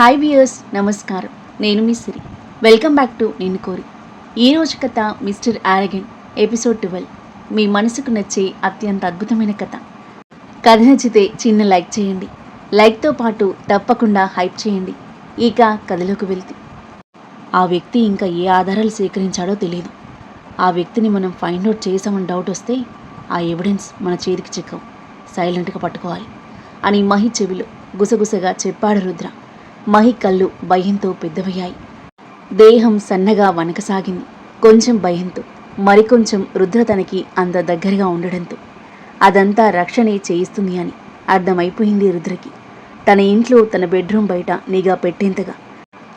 Hi viewers నమస్కారం. నేను మీ సిరి. వెల్కమ్ బ్యాక్ టు నేను కోరి. ఈరోజు కథ మిస్టర్ ఆరగెన్ ఎపిసోడ్ ట్వెల్వ్ మీ మనసుకు నచ్చే అత్యంత అద్భుతమైన కథ. కథ నచ్చితే చిన్న లైక్ చేయండి. లైక్తో పాటు తప్పకుండా హైప్ చేయండి. ఇక కథలోకి వెళ్తే. ఆ వ్యక్తి ఇంకా ఏ ఆధారాలు సేకరించాడో తెలియదు ఆ వ్యక్తిని మనం ఫైండ్ అవుట్ చేసామని డౌట్ వస్తే ఆ ఎవిడెన్స్ మన చేతికి చిక్కవు. సైలెంట్గా పట్టుకోవాలి. అని మహి చెవిలో గుసగుసగా చెప్పాడు రుద్ర. మహి కళ్ళు భయంతో పెద్దవయ్యాయి. దేహం సన్నగా వనకసాగింది కొంచెం భయంతో మరికొంచెం రుద్ర తనకి అంత దగ్గరగా ఉండడంతో. అదంతా రక్షణే చేయిస్తుంది అని అర్థమైపోయింది రుద్రకి. తన ఇంట్లో తన బెడ్రూమ్ బయట నిఘా పెట్టేంతగా.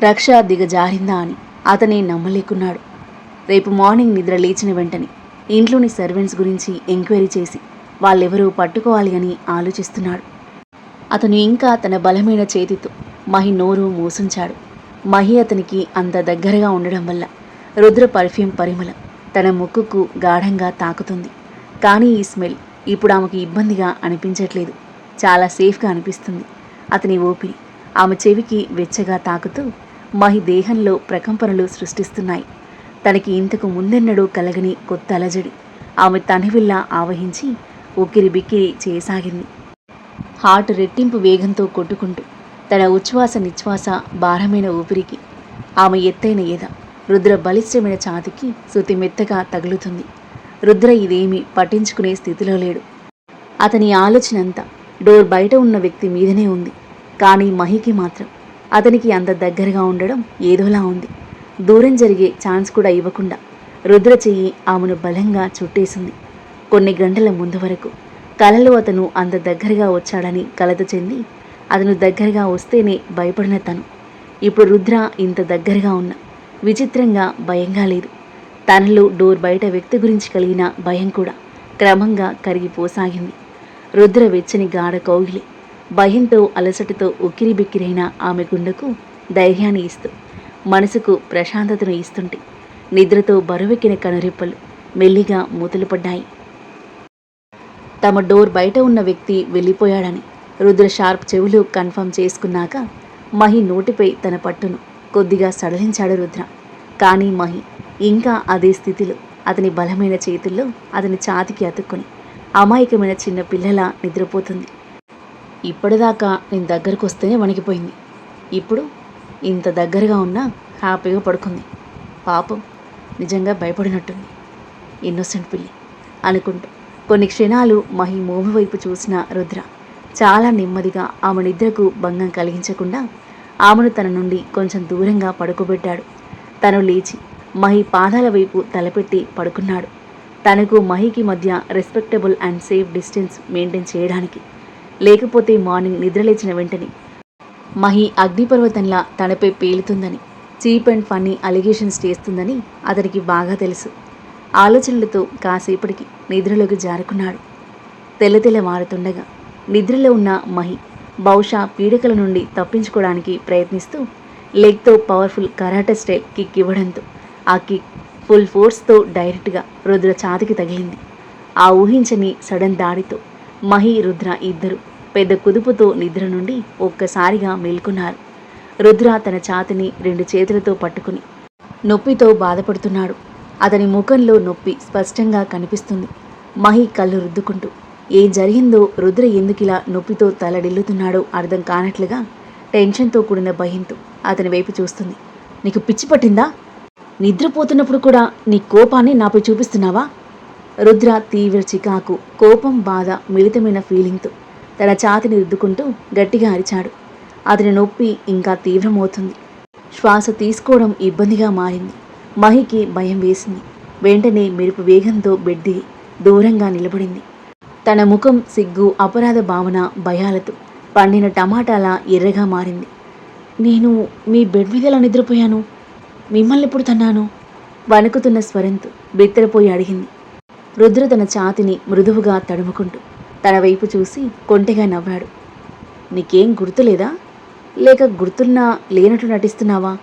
రక్ష దిగజారిందా అని అతనే నమ్మలేకున్నాడు. రేపు మార్నింగ్ నిద్ర లేచిన వెంటనే ఇంట్లోని సర్వెంట్స్ గురించి ఎంక్వైరీ చేసి వాళ్ళెవరూ పట్టుకోవాలి అని ఆలోచిస్తున్నాడు. అతను ఇంకా తన బలమైన చేతితో మహి నోరు మూసించాడు. మహి అతనికి అంత దగ్గరగా ఉండడం వల్ల రుద్ర పర్ఫ్యూమ్ పరిమళం తన ముక్కుకు గాఢంగా తాకుతుంది. కానీ ఈ స్మెల్ ఇప్పుడు ఆమెకు ఇబ్బందిగా అనిపించట్లేదు. చాలా సేఫ్గా అనిపిస్తుంది. అతని ఊపిరి ఆమె చెవికి వెచ్చగా తాకుతూ మహి దేహంలో ప్రకంపనలు సృష్టిస్తున్నాయి. తనకి ఇంతకు ముందెన్నడూ కలగని కొత్త అలజడి ఆమె తనివిల్లా ఆవహించి ఉక్కిరి బిక్కిరి చేయసాగింది. హార్ట్ రెట్టింపు వేగంతో కొట్టుకుంటూ తన ఉచ్ఛ్వాస నిశ్వాస భారమైన ఊపిరికి ఆమె ఎత్తైన ఎద రుద్ర బలిష్టమైన ఛాతికి శృతి మెత్తగా తగులుతుంది. రుద్ర ఇదేమీ పట్టించుకునే స్థితిలో లేడు. అతని ఆలోచన అంతా డోర్ బయట ఉన్న వ్యక్తి మీదనే ఉంది. కానీ మహికి మాత్రం అతనికి అంత దగ్గరగా ఉండడం ఏదోలా ఉంది. దూరం జరిగే ఛాన్స్ కూడా ఇవ్వకుండా రుద్ర చెయ్యి ఆమెను బలంగా చుట్టేసింది. కొన్ని గంటల ముందు వరకు కలలో అతను అంత దగ్గరగా వచ్చాడని కలత చెంది అతను దగ్గరగా వస్తేనే భయపడిన తను. ఇప్పుడు రుద్ర ఇంత దగ్గరగా ఉన్న విచిత్రంగా భయంగా లేదు. తనలో డోర్ బయట వ్యక్తి గురించి కలిగిన భయం కూడా క్రమంగా కరిగిపోసాగింది రుద్ర వెచ్చని గాఢ కౌగిలి భయంతో అలసటతో ఉక్కిరి బిక్కిరైన ఆమె గుండెకు ధైర్యాన్ని ఇస్తూ మనసుకు ప్రశాంతతను ఇస్తుంటే నిద్రతో బరువెక్కిన కనురెప్పలు మెల్లిగా మూతలు పడ్డాయి. తమ డోర్ బయట ఉన్న వ్యక్తి వెళ్ళిపోయాడని రుద్ర షార్ప్ చెవులు కన్ఫర్మ్ చేసుకున్నాక మహి నోటిపై తన పట్టును కొద్దిగా సడలించాడు రుద్ర. కానీ మహి ఇంకా అదే స్థితిలో అతని బలమైన చేతుల్లో అతని ఛాతికి అతుక్కుని అమాయకమైన చిన్న పిల్లలా నిద్రపోతుంది. ఇప్పటిదాకా నేను దగ్గరకు వస్తేనే వణికిపోయింది. ఇప్పుడు ఇంత దగ్గరగా ఉన్నా హ్యాపీగా పడుకుంది. పాపం నిజంగా భయపడినట్టుంది. ఇన్నోసెంట్ పిల్లి అనుకుంటూ కొన్ని క్షణాలు మహి మోమి వైపు చూసిన రుద్ర. చాలా నెమ్మదిగా ఆమె నిద్రకు భంగం కలిగించకుండా ఆమెను తన నుండి కొంచెం దూరంగా పడుకోబెట్టాడు. తను లేచి మహి పాదాల వైపు తలపెట్టి పడుకున్నాడు. తనకు మహికి మధ్య respectable and safe distance maintain చేయడానికి లేకపోతే మార్నింగ్ నిద్రలేచిన వెంటనే మహి అగ్నిపర్వతంలా తనపై పేలుతుందని చీప్ అండ్ ఫన్నీ అలిగేషన్స్ చేస్తుందని అతనికి బాగా తెలుసు. ఆలోచనలతో కాసేపటికి నిద్రలోకి జారుకున్నాడు. తెల్లతెల్ల మారుతుండగా నిద్రలో ఉన్న మహి బహుశా పీడకల నుండి తప్పించుకోవడానికి ప్రయత్నిస్తూ లెగ్తో పవర్ఫుల్ కరాటే స్టైల్ కిక్ ఇవ్వడంతో ఆ కిక్ ఫుల్ ఫోర్స్తో డైరెక్ట్గా రుద్ర ఛాతికి తగిలింది. ఆ ఊహించని సడన్ దాడితో మహి రుద్ర ఇద్దరు పెద్ద కుదుపుతో నిద్ర నుండి ఒక్కసారిగా మేల్కొన్నారు. రుద్ర తన ఛాతిని రెండు చేతులతో పట్టుకుని నొప్పితో బాధపడుతున్నాడు. అతని ముఖంలో నొప్పి స్పష్టంగా కనిపిస్తుంది. మహి కళ్ళు రుద్దుకుంటూ ఏం జరిగిందో రుద్ర ఎందుకిలా నొప్పితో తలడిల్లుతున్నాడో అర్థం కానట్లుగా టెన్షన్తో కూడిన భయంతో అతని వైపు చూస్తుంది. నీకు పిచ్చి పట్టిందా? నిద్రపోతున్నప్పుడు కూడా నీ కోపాన్ని నాపై చూపిస్తున్నావా? రుద్ర తీవ్ర చికాకు కోపం బాధ మిళితమైన ఫీలింగ్తో తన ఛాతిని రుద్దుకుంటూ గట్టిగా అరిచాడు. అతని నొప్పి ఇంకా తీవ్రమవుతుంది. శ్వాస తీసుకోవడం ఇబ్బందిగా మారింది. మహికి భయం వేసింది. వెంటనే మెరుపు వేగంతో బెడ్డి దూరంగా నిలబడింది. తన ముఖం సిగ్గు అపరాధ భావన భయాలతో పండిన టమాటాల ఎర్రగా మారింది. నేను మీ బెడ్ మీద ఎలా నిద్రపోయాను? మిమ్మల్ని ఎప్పుడు తన్నాను? వణుకుతున్న స్వరంతో బిత్తరపోయి అడిగింది. రుద్ర తన ఛాతిని మృదువుగా తడుముకుంటూ తన వైపు చూసి కొంటెగా నవ్వాడు. నీకేం గుర్తులేదా? లేక గుర్తున్నా లేనట్టు నటిస్తున్నావా?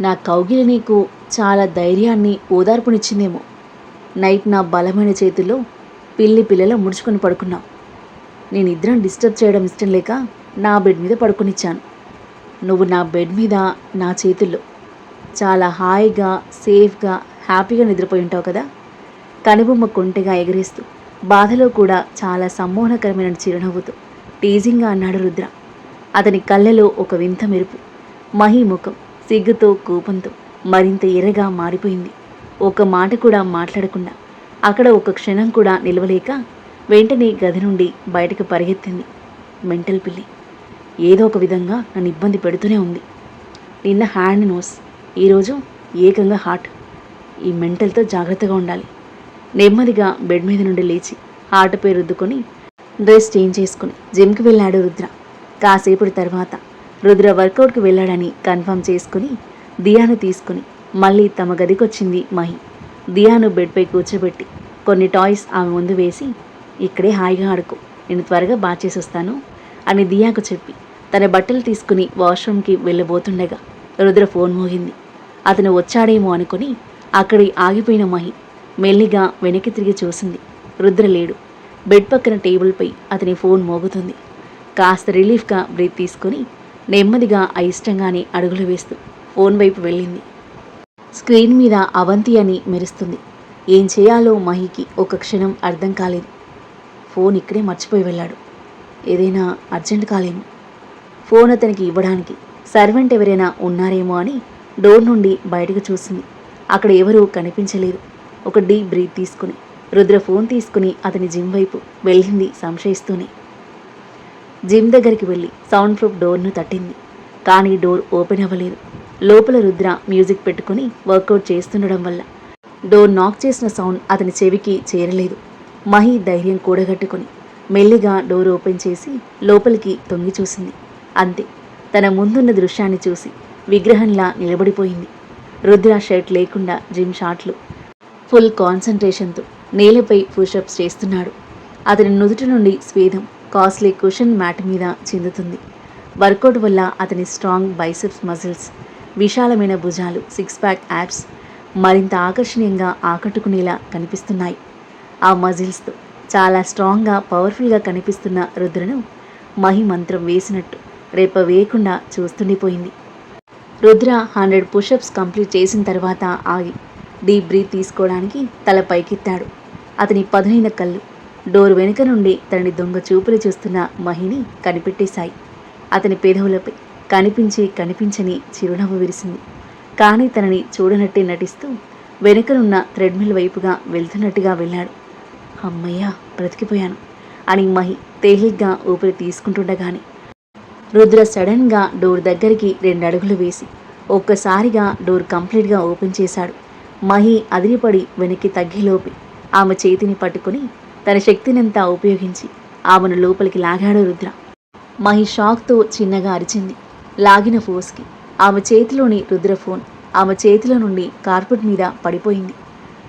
నా కౌగిలి నీకు చాలా ధైర్యాన్ని ఓదార్పునిచ్చిందేమో. నైట్ నా బలమైన చేతిలో పిల్లి పిల్లల ముడుచుకొని పడుకున్నావు నేను ఇద్దరం డిస్టర్బ్ చేయడం ఇష్టం లేక నా బెడ్ మీద పడుకునిచ్చాను. నువ్వు నా బెడ్ మీద నా చేతుల్లో. చాలా హాయిగా సేఫ్గా హ్యాపీగా నిద్రపోయి ఉంటావు కదా? కనుబొమ్మ కొంటెగా ఎగరేస్తూ బాధలో కూడా చాలా సమ్మోహనకరమైన చిరునవ్వుతో టీజింగ్గా అన్నాడు రుద్ర. అతని కళ్ళలో ఒక వింత మెరుపు మహి ముఖం సిగ్గుతో కోపంతో మరింత ఎర్రగా మారిపోయింది. ఒక మాట కూడా మాట్లాడకుండా అక్కడ ఒక క్షణం కూడా నిలవలేక వెంటనే గది నుండి బయటకు పరిగెత్తింది మెంటల్ పిల్లి. ఏదో ఒక విధంగా నన్ను ఇబ్బంది పెడుతూనే ఉంది. నిన్న హ్యాండ్ నోస్ ఈరోజు ఏకంగా హార్ట్. ఈ మెంటల్తో జాగ్రత్తగా ఉండాలి. నెమ్మదిగా బెడ్ మీద నుండి లేచి హార్ట్పై రుద్దుకొని డ్రెస్ చేంజ్ చేసుకుని జిమ్కి వెళ్ళాడు రుద్ర. కాసేపటి తర్వాత రుద్ర వర్కౌట్కి వెళ్ళాడని కన్ఫర్మ్ చేసుకుని దియాను తీసుకుని మళ్ళీ తమ గదికొచ్చింది మహి. దియాను బెడ్పై కూర్చోబెట్టి కొన్ని టాయ్స్ ఆమె ముందు వేసి ఇక్కడే హాయిగా ఆడుకో నేను త్వరగా బాగా వస్తాను అని దియాకు చెప్పి తన బట్టలు తీసుకుని వాష్రూమ్కి వెళ్ళబోతుండగా రుద్ర ఫోన్ మోగింది. అతను వచ్చాడేమో అనుకుని అక్కడి ఆగిపోయిన మహి మెల్లిగా వెనక్కి తిరిగి చూసింది. రుద్ర లేడు. బెడ్ పక్కన టేబుల్పై అతని ఫోన్ మోగుతుంది. కాస్త రిలీఫ్గా బ్రీత్ తీసుకొని నెమ్మదిగా అయిష్టంగానే అడుగులు వేస్తూ ఫోన్ వైపు వెళ్ళింది. స్క్రీన్ మీద అవంతి అని మెరుస్తుంది. ఏం చేయాలో మహికి ఒక క్షణం అర్థం కాలేదు. ఫోన్ ఇక్కడే మర్చిపోయి వెళ్ళాడు. ఏదైనా అర్జెంట్ కాలేమో. ఫోన్ అతనికి ఇవ్వడానికి సర్వెంట్ ఎవరైనా ఉన్నారేమో అని డోర్ నుండి బయటకు చూసింది. అక్కడ ఎవరూ కనిపించలేదు. ఒక డీప్ బ్రీత్ తీసుకుని రుద్ర ఫోన్ తీసుకుని అతని జిమ్ వైపు వెళ్ళింది సంశయిస్తూనే. జిమ్ దగ్గరికి వెళ్ళి సౌండ్ ప్రూఫ్ డోర్ను తట్టింది. కానీ డోర్ ఓపెన్ అవ్వలేదు. లోపల రుద్ర మ్యూజిక్ పెట్టుకుని వర్కౌట్ చేస్తుండడం వల్ల. డోర్ నాక్ చేసిన సౌండ్ అతని చెవికి చేరలేదు. మహి ధైర్యం కూడగట్టుకుని మెల్లిగా డోర్ ఓపెన్ చేసి లోపలికి తొంగి చూసింది. అంతే తన ముందున్న దృశ్యాన్ని చూసి విగ్రహంలా నిలబడిపోయింది. రుద్ర షర్ట్ లేకుండా జిమ్ షాట్లు ఫుల్ కాన్సన్ట్రేషన్తో నేలపై పుషప్స్ చేస్తున్నాడు. అతని నుదుటి నుండి స్వేదం కాస్ట్లీ కుషన్ మ్యాట్ మీద చెందుతుంది. వర్కౌట్ వల్ల అతని స్ట్రాంగ్ బైసెప్స్ మజిల్స్ విశాలమైన భుజాలు సిక్స్ ప్యాక్ యాప్స్ మరింత ఆకర్షణీయంగా ఆకట్టుకునేలా కనిపిస్తున్నాయి. ఆ మజిల్స్తో చాలా స్ట్రాంగ్గా పవర్ఫుల్గా కనిపిస్తున్న రుద్రను మహి మంత్రం వేసినట్టు రేప వేయకుండా చూస్తుండిపోయింది రుద్ర హండ్రెడ్ పుషప్స్ కంప్లీట్ చేసిన తర్వాత ఆగి డీప్ బ్రీత్ తీసుకోవడానికి తల పైకెత్తాడు. అతని పదునైన కళ్ళు డోర్ వెనుక నుండి తనని దొంగ చూపులు చూస్తున్న మహిని కనిపెట్టేశాయి. అతని పెదవులపై కనిపించి కనిపించని చిరునవ్వు విరిసింది. కానీ తనని చూడనట్టే నటిస్తూ వెనుకనున్న థ్రెడ్మిల్ వైపుగా వెళ్తున్నట్టుగా వెళ్ళాడు. అమ్మయ్యా బ్రతికిపోయాను అని మహి తేలిగ్గా ఊపిరి తీసుకుంటుండగానే రుద్ర సడన్గా డోర్ దగ్గరికి రెండు అడుగులు వేసి ఒక్కసారిగా డోర్ కంప్లీట్గా ఓపెన్ చేశాడు. మహి అదిరిపడి వెనక్కి తగ్గిలోపి ఆమె చేతిని పట్టుకుని తన శక్తినంతా ఉపయోగించి ఆమెను లోపలికి లాగాడు రుద్ర. మహి షాక్తో చిన్నగా అరిచింది. లాగిన ఫోర్స్కి. ఆమె చేతిలోని రుద్ర ఫోన్ ఆమె చేతిలో నుండి కార్పెట్ మీద పడిపోయింది.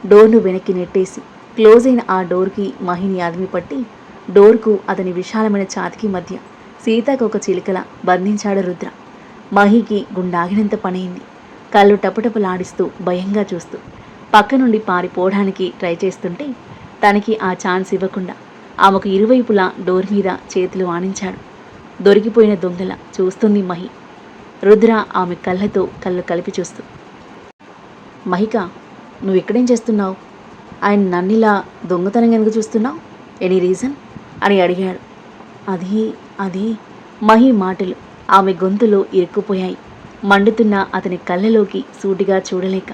డోర్ను వెనక్కి నెట్టేసి క్లోజ్ అయిన ఆ డోర్కి మహిని అదిమి పట్టి డోర్కు అతని విశాలమైన ఛాతికి మధ్య సీతాకొక చిలుకల బంధించాడు రుద్ర. మహికి గుండాగినంత పనైంది. కళ్ళు టపటపలాడిస్తూ భయంగా చూస్తూ పక్క నుండి పారిపోవడానికి ట్రై చేస్తుంటే తనకి ఆ ఛాన్స్ ఇవ్వకుండా ఆమెకు ఇరువైపులా డోర్ మీద చేతులు ఆనించాడు. దొరికిపోయిన దొంగల చూస్తుంది మహి. రుద్ర ఆమె కళ్ళతో కళ్ళు కలిపి చూస్తూ మహిక నువ్వు ఇక్కడేం చేస్తున్నావు? ఆయన నన్నిలా దొంగతనం ఎందుకు చూస్తున్నావు? Any reason? అని అడిగాడు. అది అది మహి మాటలు ఆమె గొంతులో ఇరుక్కుపోయాయి. మండుతున్న అతని కళ్ళలోకి సూటిగా చూడలేక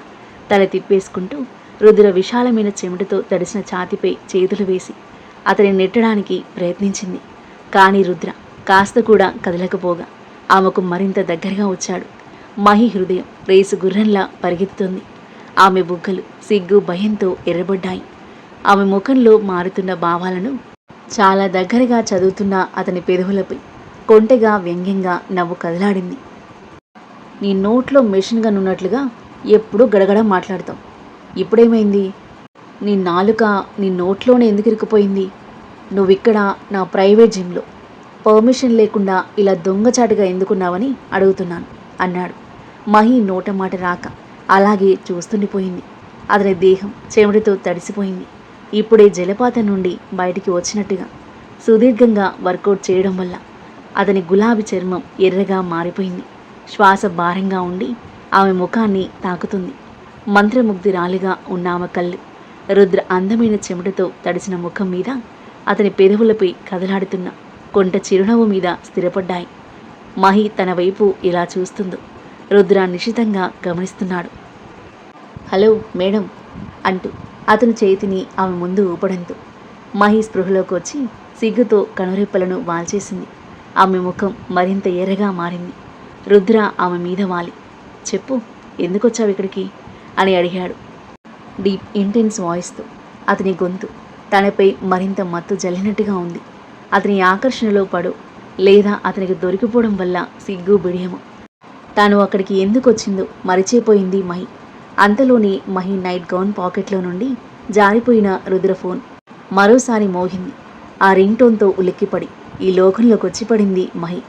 తల తిప్పేసుకుంటూ రుద్ర విశాలమైన చెమటతో తడిసిన ఛాతిపై చేతులు వేసి అతని నెట్టడానికి ప్రయత్నించింది. కానీ రుద్ర కాస్త కూడా కదలకపోగా ఆమెకు మరింత దగ్గరగా వచ్చాడు. మహి హృదయం రేసు గుర్రంలా పరిగెత్తుతుంది. ఆమె బుగ్గలు సిగ్గు భయంతో ఎర్రబడ్డాయి. ఆమె ముఖంలో మారుతున్న భావాలను చాలా దగ్గరగా చదువుతున్న అతని పెదవులపై కొంటెగా వ్యంగ్యంగా నవ్వు కదలాడింది. నీ నోట్లో మెషిన్గా నున్నట్లుగా ఎప్పుడూ గడగడ మాట్లాడతాం ఇప్పుడేమైంది? నీ నాలుక నీ నోట్లోనే ఎందుకు ఇరుక్కుపోయింది? నువ్విక్కడ నా ప్రైవేట్ జిమ్లో పర్మిషన్ లేకుండా ఇలా దొంగచాటుగా ఎందుకున్నావని అడుగుతున్నాను అన్నాడు. మహి నోట మాట రాక అలాగే చూస్తుండిపోయింది. అతని దేహం చెమటితో తడిసిపోయింది. ఇప్పుడే జలపాతం నుండి బయటికి వచ్చినట్టుగా సుదీర్ఘంగా వర్కౌట్ చేయడం వల్ల అతని గులాబీ చర్మం ఎర్రగా మారిపోయింది. శ్వాస భారంగా ఉండి ఆమె ముఖాన్ని తాకుతుంది. మంత్రముగ్ధురాలిగా ఉన్న ఆమె కళ్ళు రుద్ర అందమైన చెమటతో తడిసిన ముఖం మీద అతని పెదవులపై కదలాడుతున్న కొంట చిరునవ్వు మీద స్థిరపడ్డాయి. మహి తన వైపు ఇలా చూస్తుందో. రుద్ర నిశితంగా గమనిస్తున్నాడు. హలో మేడం అంటూ అతను చేతిని ఆమె ముందు ఊపడంతో మహి స్పృహలోకి వచ్చి సిగ్గుతో కనురెప్పలను వాల్చేసింది. ఆమె ముఖం మరింత ఎర్రగా మారింది. రుద్ర ఆమె మీద వాలి. చెప్పు ఎందుకొచ్చావు ఇక్కడికి? అని అడిగాడు. డీప్ ఇంటెన్స్ వాయిస్తో అతని గొంతు తనపై మరింత మత్తు జల్లినట్టుగా ఉంది. అతని ఆకర్షణలో పడు. లేదా అతనికి దొరికిపోవడం వల్ల సిగ్గు బిడియము. తాను అక్కడికి ఎందుకు వచ్చిందో మరిచిపోయింది మహి. అంతలోని మహి నైట్ గౌన్ పాకెట్లో నుండి జారిపోయిన రుద్ర ఫోన్ మరోసారి మోగింది. ఆ రింగ్ టోన్తో ఉలిక్కిపడి ఈ లోకంలోకి వచ్చి పడింది మహి.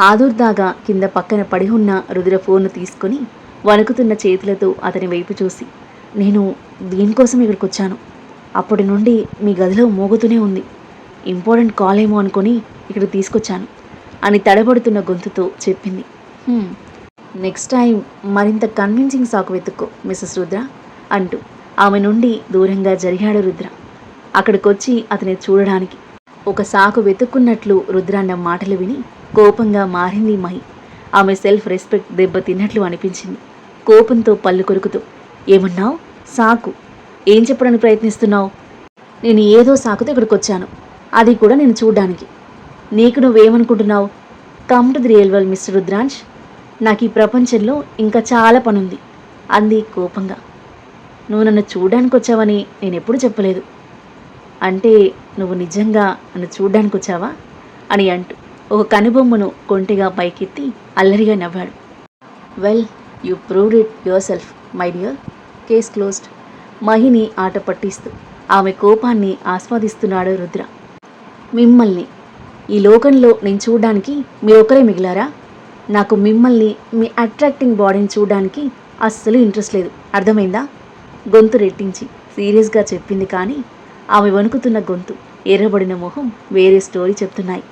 ఆదుర్దాగా కింద పక్కన పడి ఉన్న రుద్ర ఫోన్ను తీసుకుని వణుకుతున్న చేతులతో అతని వైపు చూసి నేను దీనికోసం ఇక్కడికి వచ్చాను అప్పటి నుండి మీ గదిలో మోగుతూనే ఉంది. ఇంపార్టెంట్ కాల్ ఏమో అనుకొని ఇక్కడ తీసుకొచ్చాను అని తడబడుతున్న గొంతుతో చెప్పింది. నెక్స్ట్ టైం మరింత కన్విన్సింగ్ సాకు వెతుక్కో మిస్సెస్ రుద్ర అంటూ ఆమె నుండి దూరంగా జరిగాడు రుద్ర. అక్కడికొచ్చి అతని చూడడానికి ఒక సాకు వెతుక్కున్నట్లు రుద్ర అన్న మాటలు విని కోపంగా మారింది మహి. ఆమె సెల్ఫ్ రెస్పెక్ట్ దెబ్బ తిన్నట్లు అనిపించింది. కోపంతో పళ్ళు కొరుకుతూ ఏమన్నావు? సాకు. ఏం చెప్పడానికి ప్రయత్నిస్తున్నావు? నేను ఏదో సాకుతో ఇక్కడికి వచ్చాను అది కూడా నేను చూడ్డానికి. నీకు నువ్వేమనుకుంటున్నావు? Come to the real world mister Rudransh నాకు ఈ ప్రపంచంలో ఇంకా చాలా పనుంది. అంది కోపంగా. నువ్వు నన్ను చూడడానికి వచ్చావని నేను ఎప్పుడు చెప్పలేదు. అంటే నువ్వు నిజంగా నన్ను చూడ్డానికి వచ్చావా? అని అంటూ ఒక కనుబొమ్మను కొంటిగా పైకెత్తి అల్లరిగా నవ్వాడు. Well you proved it yourself my dear case closed మహిని ఆట పట్టిస్తూ ఆమె కోపాన్ని ఆస్వాదిస్తున్నాడు రుద్ర. మిమ్మల్ని. ఈ లోకంలో నేను చూడడానికి మీరొకరే మిగిలారా? నాకు మిమ్మల్ని మీ అట్రాక్టింగ్ బాడీని చూడడానికి అస్సలు ఇంట్రెస్ట్ లేదు. అర్థమైందా? గొంతు రెట్టించి సీరియస్గా చెప్పింది కానీ ఆమె వణుకుతున్న గొంతు ఎర్రబడిన మొహం వేరే స్టోరీ చెప్తున్నాయి.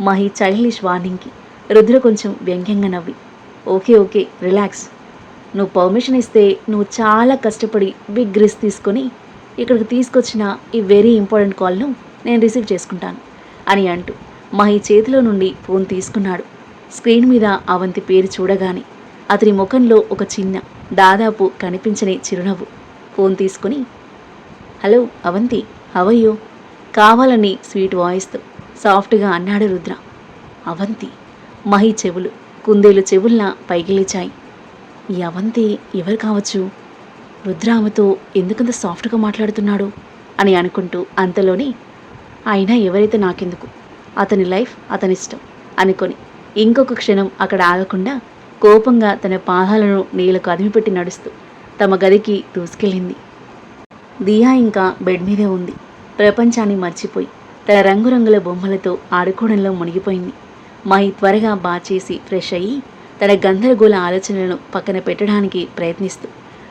మహి చైల్డిష్ వార్నింగ్కి రుద్ర కొంచెం వ్యంగ్యంగా నవ్వి ఓకే ఓకే రిలాక్స్ నువ్వు పర్మిషన్ ఇస్తే నువ్వు చాలా కష్టపడి బిగ్ రిస్క్ తీసుకొని ఇక్కడికి తీసుకొచ్చిన ఈ వెరీ ఇంపార్టెంట్ కాల్ను నేను రిసీవ్ చేసుకుంటాను అని అంటూ మహి చేతిలో నుండి ఫోన్ తీసుకున్నాడు. స్క్రీన్ మీద అవంతి పేరు చూడగానే అతని ముఖంలో ఒక చిన్న దాదాపు కనిపించని చిరునవ్వు. ఫోన్ తీసుకుని హలో అవంతి హవయ్యో కావాలని స్వీట్ వాయిస్తో సాఫ్ట్గా అన్నాడు రుద్ర. అవంతి మహి చెవులు కుందేలు చెవుల్లా పైకి లేచాయి. ఈ అవంతి ఎవరు కావచ్చు? రుద్ర ఆమెతో ఎందుకంత సాఫ్ట్గా మాట్లాడుతున్నాడు? అని అనుకుంటూ అంతలోని అయినా ఎవరైతే నాకెందుకు? అతని లైఫ్ అతని ఇష్టం అనుకొని. ఇంకొక క్షణం అక్కడ ఆగకుండా కోపంగా తన పాదాలను నీళ్ళకు అదిమిపెట్టి నడుస్తూ తమ గదికి దూసుకెళ్ళింది. దియా ఇంకా బెడ్ మీదే ఉంది. ప్రపంచాన్ని మర్చిపోయి తన రంగురంగుల బొమ్మలతో ఆడుకోవడంలో మునిగిపోయింది. మహి త్వరగా బాచేసి ఫ్రెష్ అయ్యి తన గందరగోళ ఆలోచనలను పక్కన పెట్టడానికి ప్రయత్నిస్తూ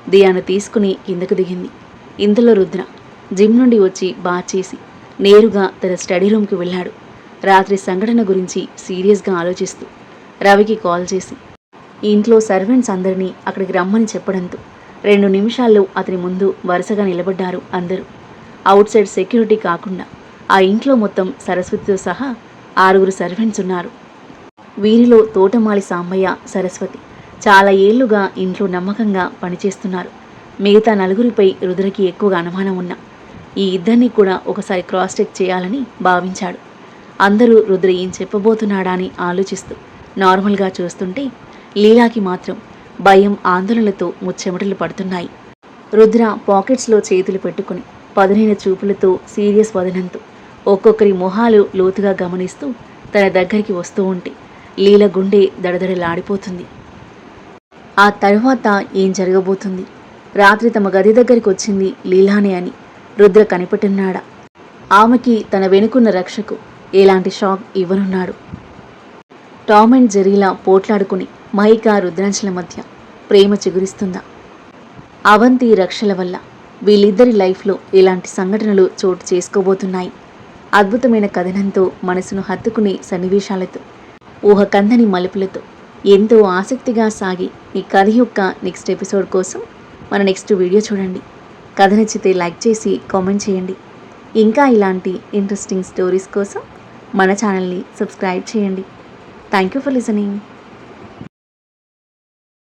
దియాను తీసుకుని కిందకు దిగింది. ఇంతలో రుద్ర జిమ్ నుండి వచ్చి బాచేసి నేరుగా తన స్టడీ రూమ్కి వెళ్ళాడు. రాత్రి సంఘటన గురించి సీరియస్గా ఆలోచిస్తూ రవికి కాల్ చేసి ఇంట్లో సర్వెంట్స్ అందరినీ అక్కడికి రమ్మని చెప్పడంతో రెండు నిమిషాల్లో అతని ముందు వరుసగా నిలబడ్డారు అందరూ. అవుట్ సైడ్ సెక్యూరిటీ కాకుండా ఆ ఇంట్లో మొత్తం సరస్వతితో సహా ఆరుగురు సర్వెంట్స్ ఉన్నారు. వీరిలో తోటమాలి సాంబయ్య సరస్వతి చాలా ఏళ్ళుగా ఇంట్లో నమ్మకంగా పనిచేస్తున్నారు. మిగతా నలుగురిపై రుద్రకి ఎక్కువగా అనుమానం ఉన్నా ఈ ఇద్దరిని కూడా ఒకసారి క్రాస్ చెక్ చేయాలని భావించాడు. అందరూ రుద్ర ఏం చెప్పబోతున్నాడా అని ఆలోచిస్తూ నార్మల్గా చూస్తుంటే లీలాకి మాత్రం భయం ఆందోళనలతో ముచ్చెమటలు పడుతున్నాయి. రుద్ర పాకెట్స్లో చేతులు పెట్టుకుని పదునైన చూపులతో సీరియస్ వదనంతో ఒక్కొక్కరి మొహాలు లోతుగా గమనిస్తూ తన దగ్గరికి వస్తూ ఉంటే లీల గుండె దడదడలాడిపోతుంది. ఆ తరువాత ఏం జరగబోతుంది? రాత్రి తమ గది దగ్గరికి వచ్చింది లీలానే అని రుద్ర కనిపెట్టున్నాడా? ఆమెకి తన వెనుకున్న రక్షకు ఎలాంటి షాక్ ఇవ్వనున్నాడు. టామ్ అండ్ జెరీలా పోట్లాడుకుని మైకా రుద్రాంశల మధ్య ప్రేమ చిగురిస్తుందా? అవంతి రక్షల వల్ల వీళ్ళిద్దరి లైఫ్లో ఇలాంటి సంఘటనలు చోటు చేసుకోబోతున్నాయి? అద్భుతమైన కథనంతో మనసును హత్తుకునే సన్నివేశాలతో ఊహ కందని మలుపులతో ఎంతో ఆసక్తిగా సాగి ఈ కథ యొక్క నెక్స్ట్ ఎపిసోడ్ కోసం మన నెక్స్ట్ వీడియో చూడండి. కథ నచ్చితే లైక్ చేసి కామెంట్ చేయండి. ఇంకా ఇలాంటి ఇంట్రెస్టింగ్ స్టోరీస్ కోసం మన ఛానల్ని సబ్స్క్రైబ్ చేయండి. Thank you for listening